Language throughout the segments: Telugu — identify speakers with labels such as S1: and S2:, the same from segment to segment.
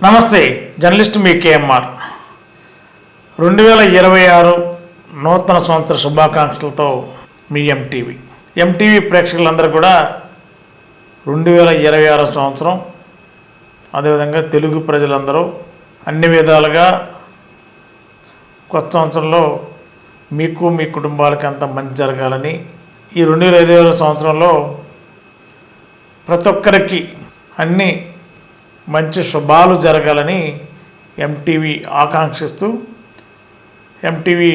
S1: నమస్తే జర్నలిస్ట్ మీ కేఎంఆర్. రెండు వేల ఇరవై ఆరు నూతన సంవత్సర శుభాకాంక్షలతో మీ ఎంటీవీ ఎంటీవీ ప్రేక్షకులందరూ కూడా రెండు వేల ఇరవై ఆరో సంవత్సరం అదేవిధంగా తెలుగు ప్రజలందరూ అన్ని విధాలుగా కొత్త సంవత్సరంలో మీకు మీ కుటుంబాలకి అంత మంచి జరగాలని ఈ రెండు వేల ఇరవై ఆరో సంవత్సరంలో ప్రతి ఒక్కరికి అన్ని మంచి శుభాలు జరగాలని ఎంటీవీ ఆకాంక్షిస్తూ ఎంటీవీ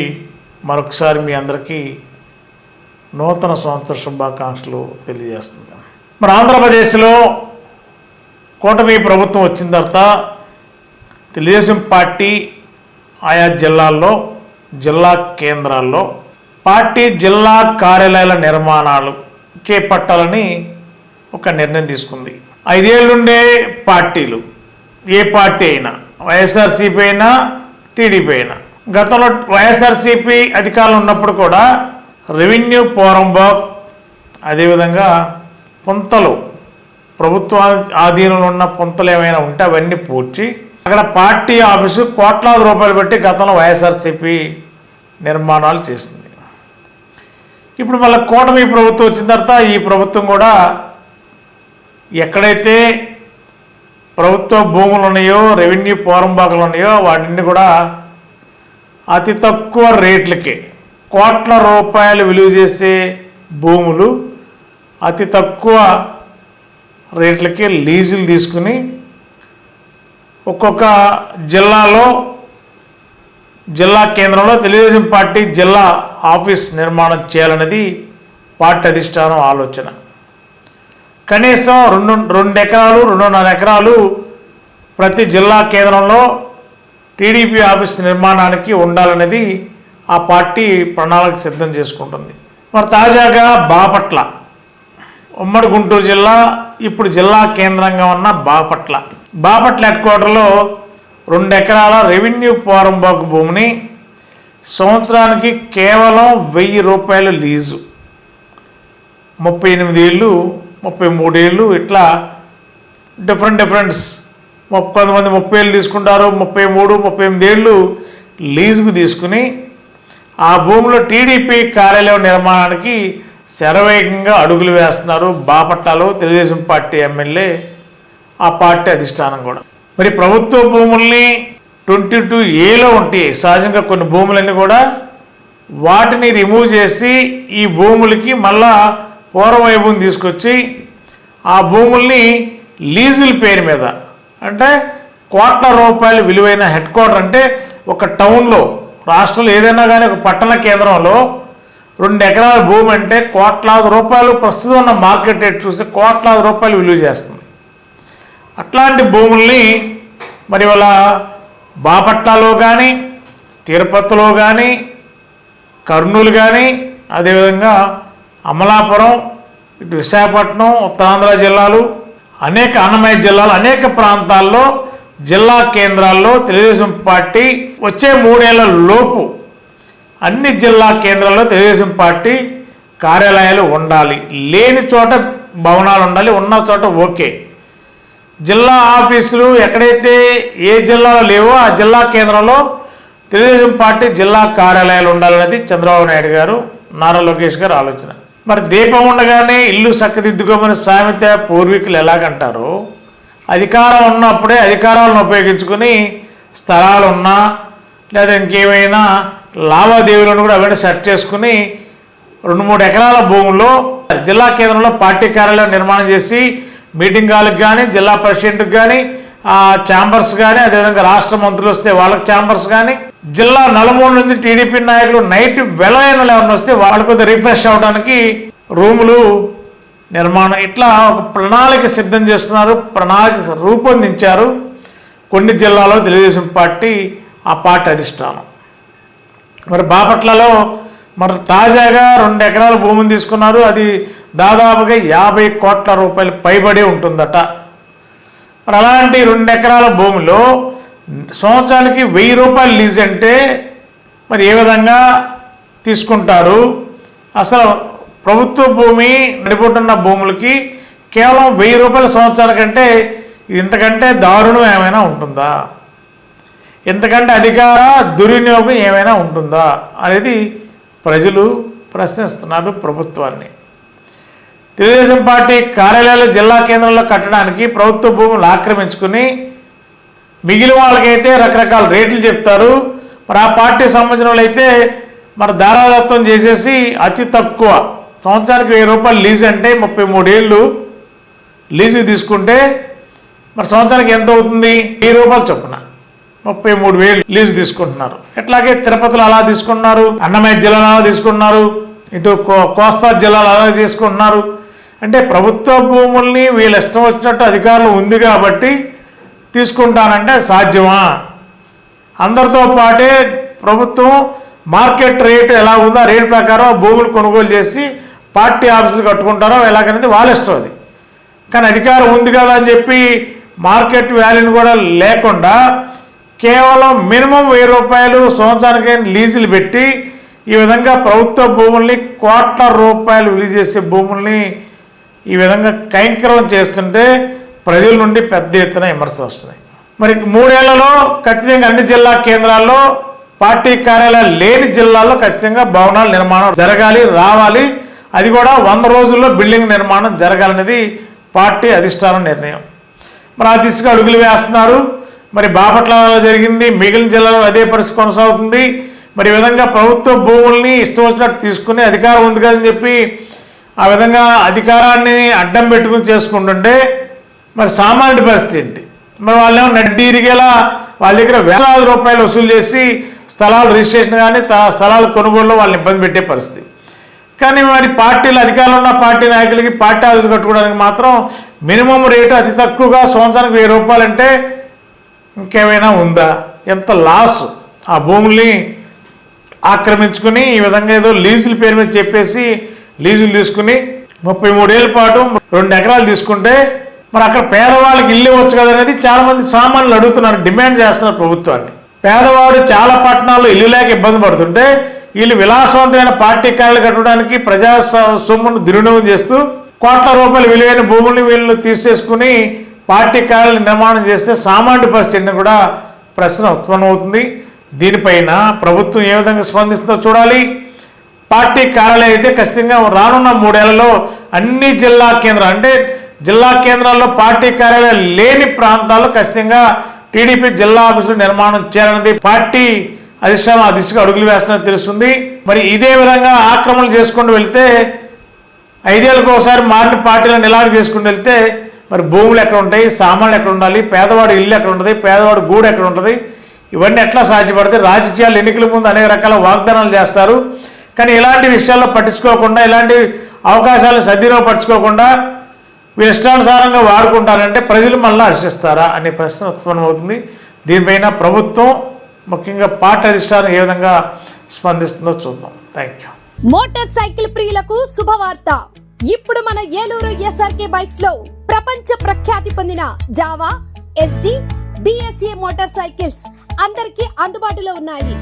S1: మరొకసారి మీ అందరికీ నూతన సంవత్సర శుభాకాంక్షలు తెలియజేస్తుంది మరి ఆంధ్రప్రదేశ్లో కూటమి ప్రభుత్వం వచ్చిన తర్వాత తెలుగుదేశం పార్టీ ఆయా జిల్లాల్లో జిల్లా కేంద్రాల్లో పార్టీ జిల్లా కార్యాలయాల నిర్మాణాలు చేపట్టాలని ఒక నిర్ణయం తీసుకుంది. ఐదేళ్ళుండే పార్టీలు. ఏ పార్టీ అయినా. వైఎస్ఆర్సీపీ అయినా టీడీపీ అయినా. గతంలో వైఎస్ఆర్సీపీ అధికారంలో ఉన్నప్పుడు కూడా రెవెన్యూ పోరంబాగ్ అదేవిధంగా పుంతలు ప్రభుత్వ ఆధీనంలో ఉన్న పుంతలు ఏమైనా ఉంటే అవన్నీ పూడ్చి అక్కడ పార్టీ ఆఫీసు కోట్లాది రూపాయలు పెట్టి గతంలో వైఎస్ఆర్సీపీ నిర్మాణాలు చేసింది. ఇప్పుడు మళ్ళీ కూటమి ప్రభుత్వం వచ్చిన తర్వాత ఈ ప్రభుత్వం కూడా ఎక్కడైతే ప్రభుత్వ భూములు ఉన్నాయో రెవెన్యూ పోరంబాకులు ఉన్నాయో వాటిని కూడా అతి తక్కువ రేట్లకి కోట్ల రూపాయలు విలువ చేసే భూములు అతి తక్కువ రేట్లకి లీజులు తీసుకుని ఒక్కొక్క జిల్లాలో జిల్లా కేంద్రంలో తెలుగుదేశం పార్టీ జిల్లా ఆఫీస్ నిర్మాణం చేయాలనేది పార్టీ అధిష్టానం ఆలోచన. కనీసం రెండు రెండు ఎకరాలు రెండున్నర ఎకరాలు ప్రతి జిల్లా కేంద్రంలో టీడీపీ ఆఫీస్ నిర్మాణానికి ఉండాలనేది ఆ పార్టీ ప్రణాళిక సిద్ధం చేసుకుంటుంది. మరి తాజాగా బాపట్ల ఉమ్మడి గుంటూరు జిల్లా ఇప్పుడు జిల్లా కేంద్రంగా ఉన్న బాపట్ల. బాపట్ల హెడ్ క్వార్టర్లో రెండు ఎకరాల రెవెన్యూ పోరంబాకు భూమిని సంవత్సరానికి కేవలం వెయ్యి రూపాయలు లీజు. ముప్పై ఎనిమిది ఏళ్ళు ముప్పై మూడేళ్ళు ఇట్లా డిఫరెంట్ డిఫరెంట్స్ కొంతమంది ముప్పై ఏళ్ళు తీసుకుంటారు ముప్పై మూడు ముప్పై ఎనిమిది ఏళ్ళు లీజుకు తీసుకుని ఆ భూమిలో టీడీపీ కార్యాలయం నిర్మాణానికి శరవేగంగా అడుగులు వేస్తున్నారు బాపట్లలో తెలుగుదేశం పార్టీ ఎమ్మెల్యే ఆ పార్టీ అధిష్టానం కూడా. మరి ప్రభుత్వ భూముల్ని ట్వంటీ టూ ఏలో ఉంటాయి సహజంగా కొన్ని భూములన్నీ కూడా వాటిని రిమూవ్ చేసి ఈ భూములకి మళ్ళా పూర్వవైభవం తీసుకొచ్చి ఆ భూముల్ని లీజుల పేరు మీద అంటే కోట్ల రూపాయలు విలువైన హెడ్ క్వార్టర్ అంటే ఒక టౌన్లో రాష్ట్రంలో ఏదైనా కానీ ఒక పట్టణ కేంద్రంలో రెండు ఎకరాల భూమి అంటే కోట్లాది రూపాయలు ప్రస్తుతం ఉన్న మార్కెట్ రేట్ చూస్తే కోట్లాది రూపాయలు విలువ చేస్తుంది. అట్లాంటి భూముల్ని మరి వాళ్ళ బాపట్లలో కానీ తిరుపతిలో కానీ కర్నూలు కానీ అదేవిధంగా అమలాపురం ఇటు విశాఖపట్నం ఉత్తరాంధ్ర జిల్లాలు అనేక అన్నమయ్య జిల్లాలు అనేక ప్రాంతాల్లో జిల్లా కేంద్రాల్లో తెలుగుదేశం పార్టీ వచ్చే మూడేళ్ళ లోపు అన్ని జిల్లా కేంద్రాల్లో తెలుగుదేశం పార్టీ కార్యాలయాలు ఉండాలి. లేని చోట భవనాలు ఉండాలి ఉన్న చోట ఓకే. జిల్లా ఆఫీసులు ఎక్కడైతే ఏ జిల్లాలో లేవో ఆ జిల్లా కేంద్రంలో తెలుగుదేశం పార్టీ జిల్లా కార్యాలయాలు ఉండాలనేది చంద్రబాబు నాయుడు గారు నారా లోకేష్ గారు ఆలోచన. మరి దీపం ఉండగానే ఇల్లు చక్కదిద్దుకోమని సామెత పూర్వీకులు ఎలాగంటారో అధికారం ఉన్నప్పుడే అధికారాలను ఉపయోగించుకొని స్థలాలు ఉన్నా లేదా ఇంకేమైనా లావాదేవీలను కూడా అవన్నీ సెట్ చేసుకుని రెండు మూడు ఎకరాల భూముల్లో జిల్లా కేంద్రంలో పార్టీ కార్యాలయం నిర్మాణం చేసి మీటింగ్ హాల్కి కానీ జిల్లా ప్రెసిడెంట్కి కానీ ఛాంబర్స్ కానీ అదేవిధంగా రాష్ట్ర మంత్రులు వస్తే వాళ్ళకి ఛాంబర్స్ కానీ జిల్లా నలుమూల నుంచి టీడీపీ నాయకులు నైట్ వెలైన ఎవరిని వస్తే వాళ్ళకు కొద్దిగా రిఫ్రెష్ అవడానికి రూములు నిర్మాణం ఇట్లా ఒక ప్రణాళిక సిద్ధం చేస్తున్నారు ప్రణాళిక రూపొందించారు. కొన్ని జిల్లాలో తెలుగుదేశం పార్టీ ఆ పార్టీ అధిష్టానం. మరి బాపట్లలో మరి తాజాగా రెండు ఎకరాల భూమిని తీసుకున్నారు. అది దాదాపుగా యాభై కోట్ల రూపాయలు పైబడి ఉంటుందట. మరి అలాంటి రెండు ఎకరాల భూమిలో సంవత్సరానికి వెయ్యి రూపాయలు లీజ్ అంటే మరి ఏ విధంగా తీసుకుంటారు? అసలు ప్రభుత్వ భూమి నడిపోతున్న భూములకి కేవలం వెయ్యి రూపాయల సంవత్సరానికంటే ఇంతకంటే దారుణం ఏమైనా ఉంటుందా? ఇంతకంటే అధికార దుర్వినియోగం ఏమైనా ఉంటుందా? అనేది ప్రజలు ప్రశ్నిస్తున్నారు ప్రభుత్వాన్ని. తెలుగుదేశం పార్టీ కార్యాలయాలు జిల్లా కేంద్రంలో కట్టడానికి ప్రభుత్వ భూములు ఆక్రమించుకుని మిగిలిన వాళ్ళకైతే రకరకాల రేట్లు చెప్తారు. మరి ఆ పార్టీ సంబంధించిన వాళ్ళైతే మరి దారాదత్తం చేసేసి అతి తక్కువ. సంవత్సరానికి వెయ్యి రూపాయలు లీజ్ అంటే ముప్పై మూడేళ్ళు లీజు తీసుకుంటే మరి సంవత్సరానికి ఎంత అవుతుంది? వెయ్యి రూపాయలు చొప్పున ముప్పై మూడు వేలు లీజు తీసుకుంటున్నారు. ఎట్లాగే తిరుపతిలో అలా తీసుకున్నారు అన్నమయ్య జిల్లాలో అలా తీసుకున్నారు ఇటు కో- కోస్తా జిల్లాలో అలా తీసుకుంటున్నారు. అంటే ప్రభుత్వ భూముల్ని వీళ్ళు ఇష్టం వచ్చినట్టు అధికారులు ఉంది కాబట్టి తీసుకుంటానంటే సాధ్యమా? అందరితో పాటే ప్రభుత్వం మార్కెట్ రేట్ ఎలా ఉందో ఆ రేట్ ప్రకారం భూములు కొనుగోలు చేసి పార్టీ ఆఫీసులు కట్టుకుంటారో ఎలాగనేది వాళ్ళ ఇష్టం అది. కానీ అధికారం ఉంది కదా అని చెప్పి మార్కెట్ వాల్యూని కూడా లేకుండా కేవలం మినిమం వెయ్యి రూపాయలు సంవత్సరానికి లీజులు పెట్టి ఈ విధంగా ప్రభుత్వ భూముల్ని కోట్ల రూపాయలు విలువ చేసే భూముల్ని ఈ విధంగా కైంకరం చేస్తుంటే ప్రజల నుండి పెద్ద ఎత్తున విమర్శలు వస్తున్నాయి. మరి మూడేళ్ళలో ఖచ్చితంగా అన్ని జిల్లా కేంద్రాల్లో పార్టీ కార్యాలయాలు లేని జిల్లాల్లో ఖచ్చితంగా భవనాల నిర్మాణం జరగాలి రావాలి. అది కూడా వంద రోజుల్లో బిల్డింగ్ నిర్మాణం జరగాలనేది పార్టీ అధిష్టానం నిర్ణయం. మరి ఆ దిశగా అడుగులు వేస్తున్నారు. మరి బాపట్లలో జరిగింది మిగిలిన జిల్లాలో అదే పరిస్థితి కొనసాగుతుంది. మరి ఈ విధంగా ప్రభుత్వ భూముల్ని ఇష్టం వచ్చినట్టు తీసుకుని అధికారం ఉంది కదని చెప్పి ఆ విధంగా అధికారాన్ని అడ్డం పెట్టుకుని చేసుకుంటుంటే మరి సామాన్య పరిస్థితి ఏంటి? మరి వాళ్ళేమో నడ్డీరిగేలా వాళ్ళ దగ్గర వేలాది రూపాయలు వసూలు చేసి స్థలాలు రిజిస్ట్రేషన్ కానీ త- స్థలాల కొనుగోలులో వాళ్ళని ఇబ్బంది పెట్టే పరిస్థితి. కానీ మరి పార్టీలు అధికారంలో ఉన్న పార్టీ నాయకులకి పార్టీ ఆఫీసులు కట్టుకోవడానికి మాత్రం మినిమం రేటు అతి తక్కువగా సంవత్సరానికి వెయ్యి రూపాయలంటే ఇంకేమైనా ఉందా? ఎంత లాస్? ఆ భూముల్ని ఆక్రమించుకుని ఈ విధంగా ఏదో లీజుల పేరు మీద చెప్పేసి లీజులు తీసుకుని ముప్పై మూడేళ్ళ పాటు రెండు ఎకరాలు తీసుకుంటే మరి అక్కడ పేదవాళ్ళకి ఇల్లు ఇవ్వచ్చు కదా అనేది చాలా మంది సామాన్యులు అడుగుతున్నారు డిమాండ్ చేస్తున్నారు ప్రభుత్వాన్ని. పేదవాడు చాలా పట్టణాల్లో ఇల్లు లేక ఇబ్బంది పడుతుంటే వీళ్ళు విలాసవంతమైన పార్టీ కార్యాలు కట్టడానికి ప్రజా స- సొమ్మును దుర్వినియోగం చేస్తూ కోట్ల రూపాయల విలువైన భూముల్ని వీళ్ళు తీసేసుకుని పార్టీ కాయలను నిర్మాణం చేస్తే సామాన్య పరిస్థితిని కూడా ప్రశ్న ఉత్పన్నమవుతుంది. దీనిపైన ప్రభుత్వం ఏ విధంగా స్పందిస్తుందో చూడాలి. పార్టీ కార్యాలయం అయితే ఖచ్చితంగా రానున్న మూడేళ్ళలో అన్ని జిల్లా కేంద్రాలు అంటే జిల్లా కేంద్రాల్లో పార్టీ కార్యాలయాలు లేని ప్రాంతాల్లో ఖచ్చితంగా టీడీపీ జిల్లా ఆఫీసులు నిర్మాణం చేయాలన్నది పార్టీ అధిష్టానం ఆ దిశగా అడుగులు వేస్తున్నది తెలుస్తుంది. మరి ఇదే విధంగా ఆక్రమణలు చేసుకుంటూ వెళ్తే ఐదేళ్ళకు ఒకసారి మారిన పార్టీలను ఇలాగ చేసుకుంటూ వెళ్తే మరి భూములు ఎక్కడ ఉంటాయి సామాన్లు ఎక్కడ ఉండాలి పేదవాడు ఇల్లు ఎక్కడ ఉంటుంది పేదవాడు గూడు ఎక్కడ ఉంటుంది ఇవన్నీ ఎట్లా సాధ్యపడతాయి రాజకీయాలు ఎన్నికల ముందు అనేక రకాల వాగ్దానాలు చేస్తారు. కానీ ఇలాంటి విషయాల్లో పట్టించుకోకుండా ఇలాంటి అవకాశాలను సద్వినియోగపరచుకోకుండా వీళ్ళు ఇష్టానుసారంగా వాడుకుంటారంటే ప్రజలు మళ్ళీ హర్షిస్తారా అనే ప్రశ్న ఉత్పన్నమవుతుంది. దీనిపైన ప్రభుత్వం ముఖ్యంగా పార్టీ అధిష్టానం ఏ విధంగా స్పందిస్తుందో చూద్దాం. థ్యాంక్ యూ
S2: మోటార్ సైకిల్ ప్రియులకు శుభవార్త. ఇప్పుడు మన ఏలూరు ఎస్ఆర్కే బైక్స్లో ప్రపంచ ప్రఖ్యాతి పొందిన Jawa Yezdi BSA motor cycles అందరికీ అందుబాటులో ఉన్నాయి.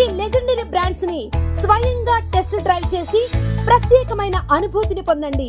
S2: ఈ లెజెండరీ బ్రాండ్స్ని స్వయంగా టెస్ట్ డ్రైవ్ చేసి ప్రత్యేకమైన అనుభూతిని పొందండి.